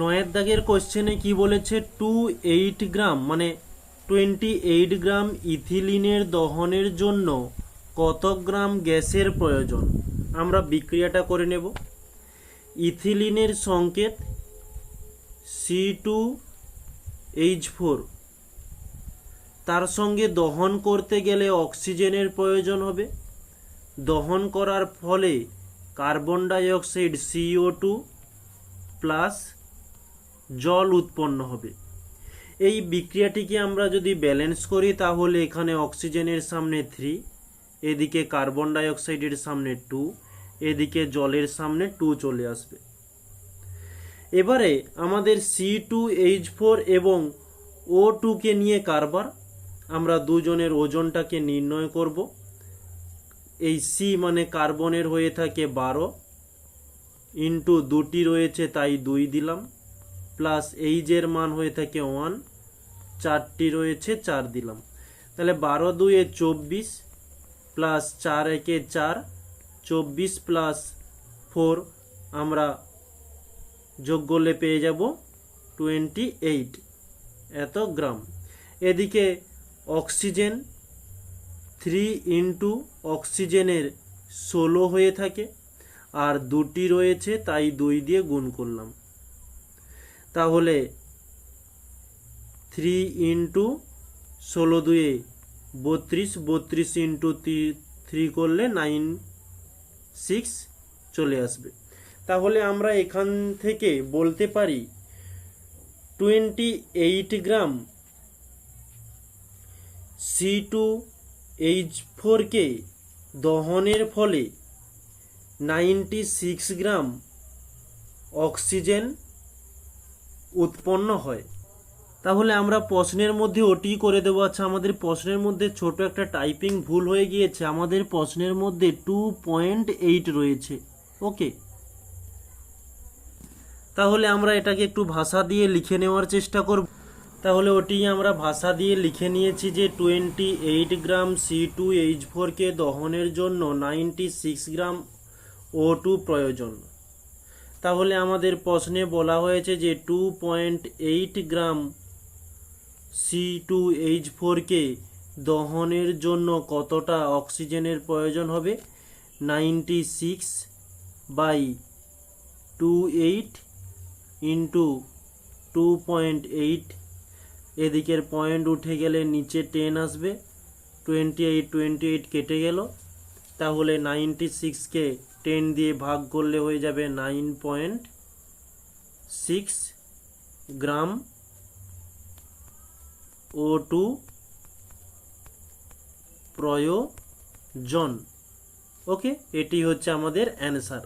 নয়ের দাগের কোশ্চেনে কি বলেছে? টু এইট গ্রাম মানে টোয়েন্টি এইট গ্রাম ইথিলিনের দহনের জন্য কত গ্রাম গ্যাসের প্রয়োজন? আমরা বিক্রিয়াটা করে নেব। ইথিলিনের সংকেত সি টু এইচ ফোর তার সঙ্গে দহন করতে গেলে অক্সিজেনের প্রয়োজন হবে। দহন করার ফলে carbon dioxide C O two plus জল উৎপন্ন হবে। এই বিক্রিয়াটিকে আমরা যদি ব্যালেন্স করি, তাহলে এখানে অক্সিজেনের সামনে থ্রি এদিকে কার্বন ডাইঅক্সাইডের সামনে টু এদিকে জলের সামনে টু চলে আসবে। এবারে আমাদের সি টু এইচ ফোর এবং ও টুকে নিয়ে কারবার, আমরা দুজনের ওজনটাকে নির্ণয় করব। এই সি মানে কার্বনের হয়ে থাকে বারো ইন্টু দুটি রয়েছে, তাই দুই দিলাম। প্লাস এইচের মান হয়ে থাকে ওয়ান, চারটি রয়েছে, চার দিলাম। তাহলে বারো দুয়ে চব্বিশ প্লাস চার একে চার, চব্বিশ প্লাস ফোর আমরা যোগ করলে পেয়ে যাব টোয়েন্টি এইট। এত গ্রাম। এদিকে অক্সিজেন থ্রি ইন্টু অক্সিজেনের ষোলো হয়ে থাকে, আর দুটি রয়েছে, তাই দুই দিয়ে গুণ করলাম। তাহলে থ্রি ইন্টু ষোলো দুয়ে বত্রিশ বত্রিশ ইন্টু থ্রি করলে নাইন সিক্স চলে আসবে। তাহলে আমরা এখান থেকে বলতে পারি twenty eight gram C two H ফোরকে দহনের ফলে নাইনটি সিক্স গ্রাম অক্সিজেন উৎপন্ন হয়। তাহলে আমরা প্রশ্নের মধ্যে ওটি করে দেবো। আচ্ছা আমাদের প্রশ্নের মধ্যে ছোট একটা টাইপিং ভুল হয়ে গিয়েছে। আমাদের প্রশ্নের মধ্যে টু পয়েন্ট এইট রয়েছে। ওকে তাহলে আমরা এটাকে একটু ভাষা দিয়ে লিখে নেওয়ার চেষ্টা করব। তাহলে ওটি আমরা ভাষা দিয়ে লিখে নিয়েছি যে twenty eight gram C two H ফোরকে দহনের জন্য ninety six gram O two প্রয়োজন। তাহলে আমাদের প্রশ্নে বলা হয়েছে যে two point eight gram C two H ফোরকে দহনের জন্য কতটা অক্সিজেনের প্রয়োজন হবে? Ninety six by two eight into two point eight এদিকের পয়েন্ট উঠে গেলে নিচে টেন আসবে। টোয়েন্টি এইট টোয়েন্টি এইট কেটে গেল। তাহলে নাইনটি সিক্সকে টেন দিয়ে ভাগ করলে হয়ে যাবে nine point six gram O two প্রয়োজন। ওকে এটি হচ্ছে আমাদের অ্যান্সার